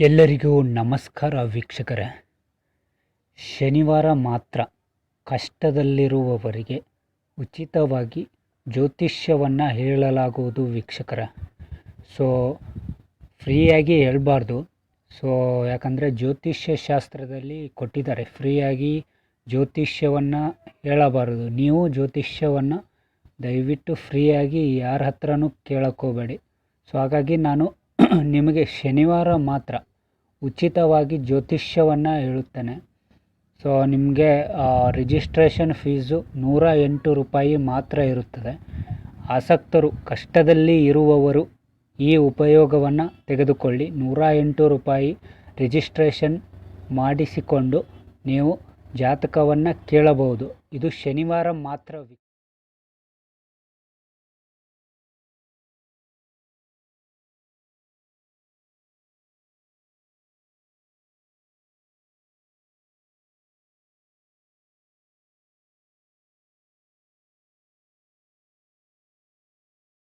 ಎಲ್ಲರಿಗೂ ನಮಸ್ಕಾರ ವೀಕ್ಷಕರೇ. ಶನಿವಾರ ಮಾತ್ರ ಕಷ್ಟದಲ್ಲಿರುವವರಿಗೆ ಉಚಿತವಾಗಿ ಜ್ಯೋತಿಷ್ಯವನ್ನು ಹೇಳಲಾಗುವುದು ವೀಕ್ಷಕರ. ಸೊ ಫ್ರೀಯಾಗಿ ಹೇಳಬಾರ್ದು. ಸೊ ಯಾಕಂದರೆ ಜ್ಯೋತಿಷ್ಯ ಶಾಸ್ತ್ರದಲ್ಲಿ ಕೊಟ್ಟಿದ್ದಾರೆ, ಫ್ರೀಯಾಗಿ ಜ್ಯೋತಿಷ್ಯವನ್ನು ಹೇಳಬಾರದು. ನೀವು ಜ್ಯೋತಿಷ್ಯವನ್ನು ದಯವಿಟ್ಟು ಫ್ರೀಯಾಗಿ ಯಾರ ಹತ್ರನೂ ಕೇಳೋಕ್ಕೋಗಬೇಡಿ ಸೊ ಹಾಗಾಗಿ ನಾನು ನಿಮಗೆ ಶನಿವಾರ ಮಾತ್ರ ಉಚಿತವಾಗಿ ಜ್ಯೋತಿಷ್ಯವನ್ನು ಹೇಳುತ್ತೇನೆ. ಸೊ ನಿಮಗೆ ರಿಜಿಸ್ಟ್ರೇಷನ್ ಫೀಸು ನೂರ ಎಂಟು ರೂಪಾಯಿ ಮಾತ್ರ ಇರುತ್ತದೆ. ಆಸಕ್ತರು ಕಷ್ಟದಲ್ಲಿ ಇರುವವರು ಈ ಉಪಯೋಗವನ್ನು ತೆಗೆದುಕೊಳ್ಳಿ. ನೂರ ಎಂಟು ರೂಪಾಯಿ ರಿಜಿಸ್ಟ್ರೇಷನ್ ಮಾಡಿಸಿಕೊಂಡು ನೀವು ಜಾತಕವನ್ನು ಕೇಳಬಹುದು. ಇದು ಶನಿವಾರ ಮಾತ್ರ